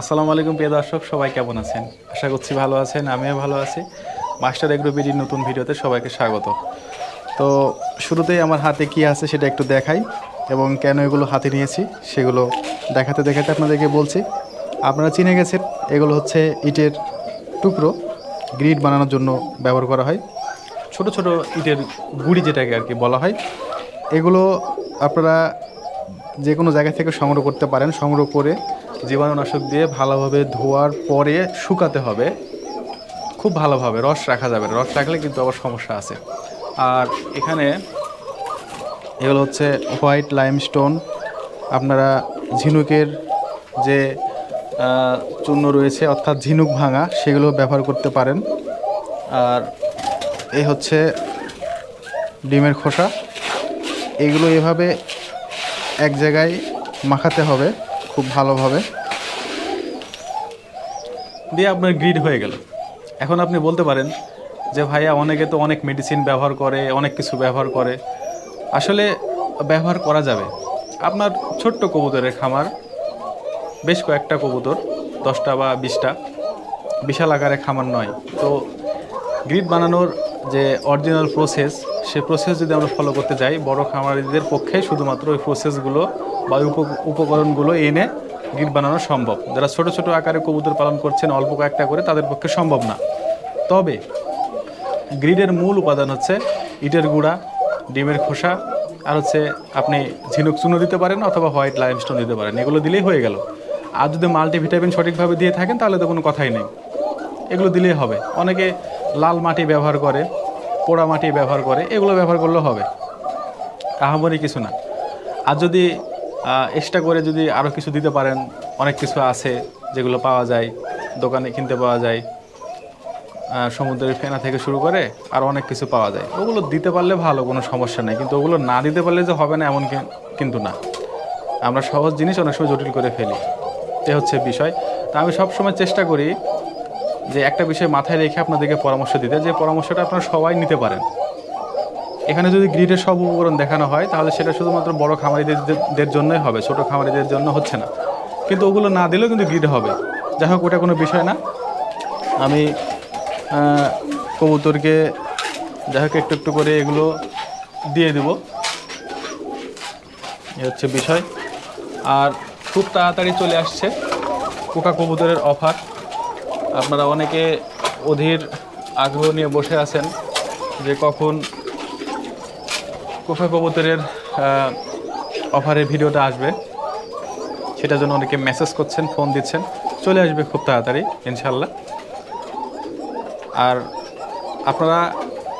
আসসালামু আলাইকুম, প্রিয় দর্শক, সবাই কেমন আছেন? আশা করছি ভালো আছেন, আমিও ভালো আছি। মাস্টার এগ্রো বিডির নতুন ভিডিওতে সবাইকে স্বাগত। তো শুরুতেই আমার হাতে কি আছে সেটা একটু দেখাই এবং কেন এগুলো হাতে নিয়েছি সেগুলো দেখাতে দেখাতে আপনাদেরকে বলছি। আপনারা চিনে গেছেন, এগুলো হচ্ছে ইটের টুকরো, গ্রিড বানানোর জন্য ব্যবহার করা হয়। ছোট ছোট ইটের গুড়ি যেটাকে আর কি বলা হয়। এগুলো আপনারা যে কোনো জায়গা থেকে সংগ্রহ করতে পারেন, সংগ্রহ করে জীবাণুনাশক দিয়ে ভালোভাবে ধোয়ার পরে শুকাতে হবে। খুব ভালোভাবে রস রাখা যাবে রস রাখলে কিন্তু আবার সমস্যা আছে। আর এখানে এগুলো হচ্ছে হোয়াইট লাইমস্টোন। আপনারা ঝিনুকের যে চূর্ণ রয়েছে, অর্থাৎ ঝিনুক ভাঙা, সেগুলো ব্যবহার করতে পারেন। আর এই হচ্ছে ডিমের খোসা। এগুলো এভাবে এক জায়গায় মাখাতে হবে খুব ভালোভাবে। দিয়ে আপনার গ্রিড হয়ে গেল। এখন আপনি বলতে পারেন যে, ভাইয়া, অনেকে তো অনেক মেডিসিন ব্যবহার করে, অনেক কিছু ব্যবহার করে। আসলে ব্যবহার করা যাবে। আপনার ছোট্ট কবুতরের খামার, বেশ কয়েকটা কবুতর, দশটা বা বিশটা, বিশাল আকারে খামার নয়। তো গ্রিড বানানোর যে অরিজিনাল প্রসেস সে প্রসেস যদি আমরা ফলো করতে যাই, বড় খামারিদের পক্ষে শুধুমাত্র ওই প্রসেসগুলো বা উপ- উপকরণগুলো এনে গ্রিড বানানো সম্ভব। যারা ছোট ছোট আকারে কবুতর পালন করছেন, অল্প কয়েকটা করে তাদের পক্ষে সম্ভব না। তবে গ্রিডের মূল উপাদান হচ্ছে ইটের গুঁড়া, ডিমের খোসা, আর হচ্ছে আপনি ঝিনুক চুনো দিতে পারেন অথবা হোয়াইট লাইমস্টোন দিতে পারেন। এগুলো দিলেই হয়ে গেল। আর যদি মাল্টিভিটামিন সঠিকভাবে দিয়ে থাকেন, তাহলে তো কোনো কথাই নেই। এগুলো দিলেই হবে। অনেকে লাল মাটি ব্যবহার করে, পোড়া মাটি ব্যবহার করে, এগুলো ব্যবহার করলেও হবে। আহামরি কিছু না। আর যদি এক্সট্রা করে যদি আরও কিছু দিতে পারেন, অনেক কিছু আছে যেগুলো পাওয়া যায়, দোকানে কিনতে পাওয়া যায় সমুদ্রের ফেনা থেকে শুরু করে আর অনেক কিছু পাওয়া যায়। ওগুলো দিতে পারলে ভালো, কোনো সমস্যা নেই, কিন্তু ওগুলো না দিতে পারলে যে হবে না, এমন কিন্তু না। আমরা সহজ জিনিস অনেক সময় জটিল করে ফেলি। এ হচ্ছে বিষয়। তা আমি সবসময় চেষ্টা করি যে একটা বিষয় মাথায় রেখে আপনাদেরকে পরামর্শ দিতে, যে পরামর্শটা আপনারা সবাই নিতে পারেন। এখানে যদি গ্রিডের সব উপকরণ দেখানো হয়, তাহলে সেটা শুধুমাত্র বড় খামারিদের জন্যই হবে, ছোট খামারিদের জন্য হচ্ছে না। কিন্তু ওগুলো না দিলেও কিন্তু গ্রিড হবে। যাই হোক, ওটা কোনো বিষয় না। আমি কবুতরকে, যাই হোক, একটু একটু করে এগুলো দিয়ে দেব। এ হচ্ছে বিষয়। আর খুব তাড়াতাড়ি চলে আসছে পোকা কবুতরের অফার। আপনারা অনেকে অধীর আগ্রহ নিয়ে বসে আছেন যে কখন কোফা কবুতরের অফারের ভিডিওটা আসবে। সেটার জন্য অনেকে মেসেজ করছেন ফোন দিচ্ছেন। চলে আসবে খুব তাড়াতাড়ি ইনশাল্লাহ আর আপনারা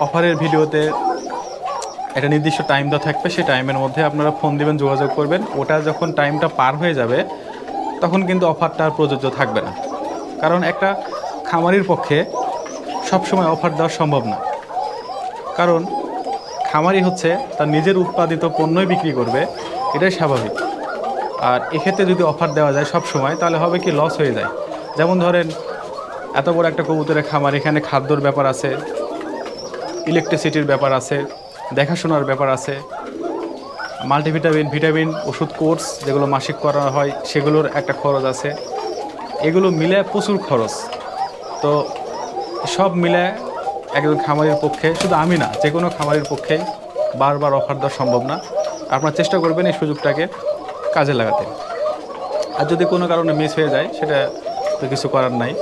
অফারের ভিডিওতে একটা নির্দিষ্ট টাইম দেওয়া থাকবে, সেই টাইমের মধ্যে আপনারা ফোন দিবেন, যোগাযোগ করবেন। ওটা যখন টাইমটা পার হয়ে যাবে, তখন কিন্তু অফারটা আর প্রযোজ্য থাকবে না। কারণ একটা খামারির পক্ষে সবসময় অফার দেওয়া সম্ভব না। কারণ খামারি হচ্ছে, তার নিজের উৎপাদিত পণ্যই বিক্রি করবে, এটাই স্বাভাবিক। আর এক্ষেত্রে যদি অফার দেওয়া যায় সব সময়, তাহলে হবে কি লস হয়ে যায়। যেমন ধরেন, এত বড় একটা কবুতরের খামার, এখানে খাদ্যর ব্যাপার আছে ইলেকট্রিসিটির ব্যাপার আছে, দেখাশোনার ব্যাপার আছে মাল্টিভিটামিন ভিটামিন ওষুধ কোর্স যেগুলো মাসিক করা হয়, সেগুলোর একটা খরচ আছে। এগুলো মিলে প্রচুর খরচ। তো সব মিলে একজন খামারের পক্ষে, শুধু আমি না, যে কোনো খামারির পক্ষেই বারবার অফার দেওয়া সম্ভব না। আপনারা চেষ্টা করবেন এই সুযোগটাকে কাজে লাগাতে। আর যদি কোনো কারণে মিস হয়ে যায়, সেটা তো কিছু করার নাই।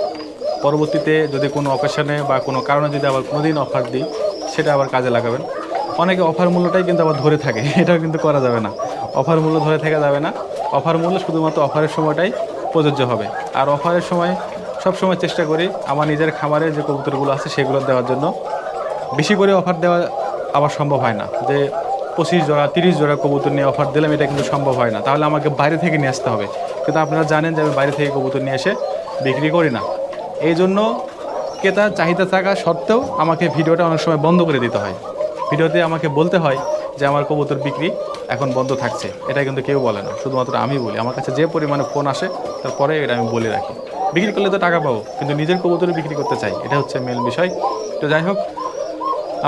পরবর্তীতে যদি কোনো অকেশনে বা কোনো কারণে যদি আবার কোনোদিন অফার দিই, সেটা আবার কাজে লাগাবেন। অনেকে অফার মূল্যটাই কিন্তু আবার ধরে থাকে, এটাও কিন্তু করা যাবে না। অফার মূল্য ধরে থাকা যাবে না। অফার মূল্য শুধুমাত্র অফারের সময়টাই প্রযোজ্য হবে। আর অফারের সময় সব সময় চেষ্টা করি আমার নিজের খামারে যে কবুতরগুলো আছে সেগুলো দেওয়ার জন্য। বেশি করে অফার দেওয়া আবার সম্ভব হয় না। যে পঁচিশ জোড়া, তিরিশ জোড়া কবুতর নিয়ে অফার দিলাম, এটা কিন্তু সম্ভব হয় না। তাহলে আমাকে বাইরে থেকে নিয়ে আসতে হবে। কিন্তু আপনারা জানেন যে আমি বাইরে থেকে কবুতর নিয়ে এসে বিক্রি করি না। এই জন্য ক্রেতার চাহিদা থাকা সত্ত্বেও আমাকে ভিডিওটা অনেক সময় বন্ধ করে দিতে হয়। ভিডিওতে আমাকে বলতে হয় যে আমার কবুতর বিক্রি এখন বন্ধ থাকছে। এটা কিন্তু কেউ বলে না। শুধুমাত্র আমি বলি। আমার কাছে যে পরিমাণে ফোন আসে, তারপরে এটা আমি বলে রাখি। বিক্রি করলে তো টাকা পাবো, কিন্তু নিজের কবুতরে বিক্রি করতে চাই, এটা হচ্ছে মেন বিষয়। তো যাই হোক,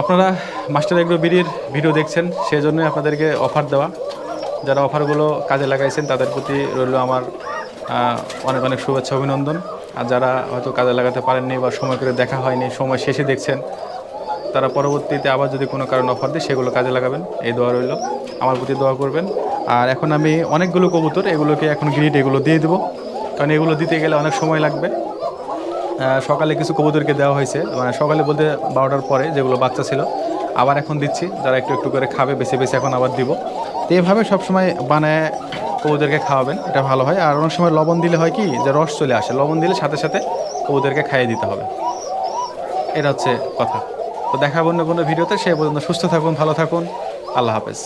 আপনারা মাস্টার এগ্রো বিডির ভিডিও দেখছেন সেই জন্যই আপনাদেরকে অফার দেওয়া। যারা অফারগুলো কাজে লাগাইছেন, তাদের প্রতি রইল আমার অনেক অনেক শুভেচ্ছা, অভিনন্দন। আর যারা হয়তো কাজে লাগাতে পারেননি বা সময় করে দেখা হয়নি, সময় শেষে দেখছেন, তারা পরবর্তীতে আবার যদি কোনো কারণে অফার দেয়, সেগুলো কাজে লাগাবেন। এই দোয়া রইল। আমার প্রতি দোয়া করবেন। আর এখন আমি অনেকগুলো কবুতর, এগুলোকে এখন গ্রিড এগুলো দিয়ে দেবো। কারণ এগুলো দিতে গেলে অনেক সময় লাগবে। সকালে কিছু কবুতরকে দেওয়া হয়েছে। মানে সকালে বলতে বারোটার পরে যেগুলো বাচ্চা ছিল, আবার এখন দিচ্ছি। যারা একটু একটু করে খাবে বেছে বেছে এখন আবার দিব। তো এইভাবে সবসময় বানায় কবুতরকে খাওয়াবেন, এটা ভালো হয়। আর অনেক সময় লবণ দিলে হয় কি, যে রস চলে আসে। লবণ দিলে সাথে সাথে কবুতরকে খাইয়ে দিতে হবে। এটা হচ্ছে কথা। তো দেখা অন্য কোনো ভিডিওতে। সে পর্যন্ত সুস্থ থাকুন, ভালো থাকুন। আল্লাহ হাফেজ।